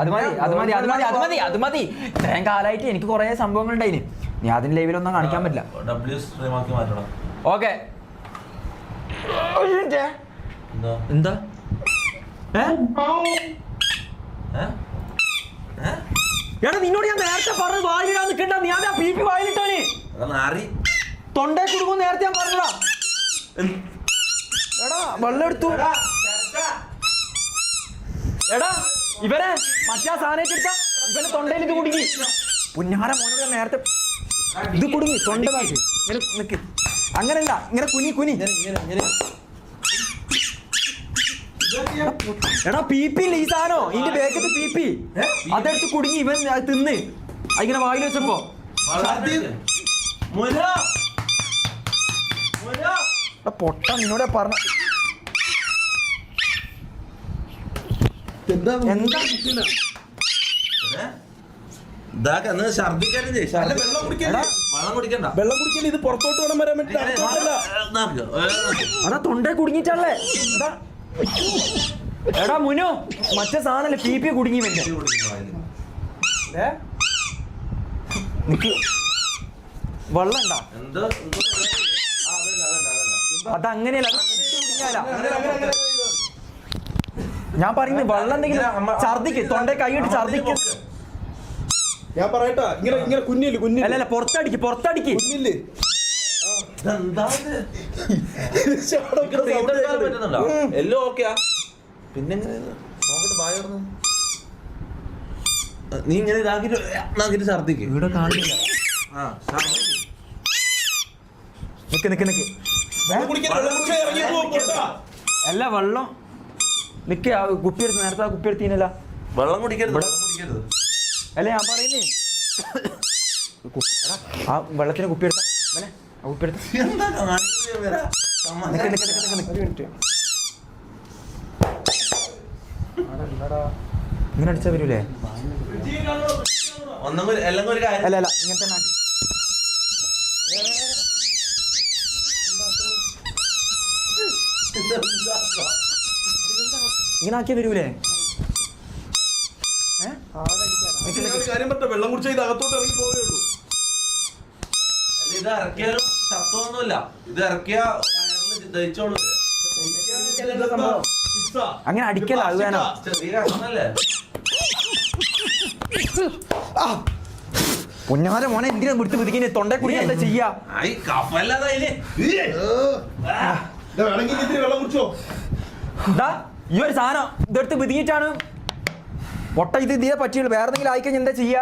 അത് മതി അത് മതി അത് മതി അത് മതി അത് മതി. ഇത്രയും കാലമായിട്ട് എനിക്ക് കുറെ സംഭവങ്ങൾ ഉണ്ടായിന് നീ അതിന് ലൈവിലൊന്നും കാണിക്കാൻ പറ്റില്ല. ഓക്കെ. എന്താ? എടാ നിന്നോട് ഞാൻ നേരത്തെ പറഞ്ഞു വായിലിടാൻ നിൽക്കണ്ട നീ അതാ പി പി വായിലിട്ടോനി അതാ നാറി തൊണ്ടേ കുടുങ്ങും നേരത്തെ ഞാൻ പറഞ്ഞടാ എടാ വെള്ളം എടുത്തു. എടാ. ഇവനെ മറ്റേ ആ സാധനം എടുത്ത. ഇവനെ തൊണ്ടയിൽ ഇത് കുടുങ്ങി. പുന്നാര മോനോട് നേരത്തെ ഇത് കുടുങ്ങി. തൊണ്ട ഇങ്ങനെ നിക്ക്. അങ്ങനല്ല ഇങ്ങനെ കുനി കുനി. എടാ പി പി ഇല്ല ഈ സാധനോ? ഇതിന്റെ ബേക്കത്ത് പി പി. അതെടുത്ത് കുടുങ്ങി ഇവൻ തിന്ന്. അതിങ്ങനെ വായിൽ വെച്ചപ്പോ. പൊട്ട നിന്നോട് പറഞ്ഞ എന്താ? ഇതാക്ക എന്നാ ഛർദിക്കാനും വെള്ളം കുടിക്കണ്ട വെള്ളം കുടിക്കണ്ട. വെള്ളം കുടിക്കണ്ട ഇത് പുറത്തോട്ട് വേണം വരാൻ. അതാ തൊണ്ടേ കുടുങ്ങിട്ടല്ലേ എടാ മുനു മറ്റേ സാധനല്ലേ? പി പി കുടുങ്ങി നിക്ക്. വെള്ളം ഉണ്ടാ. അതങ്ങനെയല്ല അത് കുടുങ്ങിയാലാ. അങ്ങനെ, അങ്ങനെ, അങ്ങനെ. ഞാൻ പറയുന്നത് വെള്ളം എന്തെങ്കിലും ഛർദിക്ക് തൊണ്ടേ കൈയിട്ട് ഛർദിക്ക്. ഞാൻ പറയട്ടാ ഇങ്ങനെ ഇങ്ങനെ കുഞ്ഞില്ല കുഞ്ഞു അല്ല അല്ല പുറത്തടിക്ക് പുറത്തടിക്ക്. കുഞ്ഞിൽ ഇതെന്താ ഇത്? ശാടം ഇത് sound ഇതെടുക്കാൻ കേൾക്കുന്നുണ്ട്. പറ്റുന്നുണ്ടോ? എല്ലാം ഓക്കെയാ. പിന്നെ നോക്കട്ടെ ബായ് നീ ഇങ്ങനെ ഇതാക്കിട്ട് ഇതാക്കിട്ട് ഛർദിക്ക്. ഇവിടെ കാണില്ല. ആ നിക്ക് നിക്ക് നിക്ക്. അല്ല വെള്ളം നിക്ക് ആ കുപ്പി എടുത്ത് നേരത്തെ ആ കുപ്പി എടുത്തീനല്ല വെള്ളം കുടിക്കരുത് വെള്ളം കുടിക്കരുത്. അല്ല ഞാൻ പറയുന്നേ? ആ വെള്ളത്തിന് കുപ്പി എടുത്ത ആ കുപ്പി എടുത്ത് എന്താ കാണിക്കുന്നത് ഇവരാ? അമ്മ. നിക്ക് നിക്ക് നിക്ക് നിക്ക് നിക്ക്. ഇങ്ങനെ അടിച്ചാ വരൂലേ? ഒന്നും കൂടി എല്ലാം കൂടി ഒരു കാര്യം അല്ല അല്ല ഇങ്ങനെ തന്നെ ഏ? നിക്ക് ആക്കി തരൂലേ കാര്യം പറ്റ വെള്ളം കുടിച്ചാൽ ഇത് അകത്തോട്ട് ഇറങ്ങി പോവേ ഉള്ളൂ. അല്ല, ഇത് ഇറക്കിയാലും ശബ്ദമൊന്നുമില്ല ഇത് ഇറക്കിയ ദഹിച്ചോളൂ. അങ്ങനെ അടിക്കല അത് വേണം. പൊന്നാര മോനെ എന്തിനാ വിടുത്ത് പിടിക്കുന്നേ തൊണ്ടേ കുടി എന്താ ചെയ്യാ? ഈ ഒരു സാധനം ഇതെടുത്ത് പൊട്ട ഇത് ഇതേ പറ്റിയുള്ളൂ. വേറെന്തെങ്കിലും ആയിക്കഴിഞ്ഞാൽ എന്താ ചെയ്യുക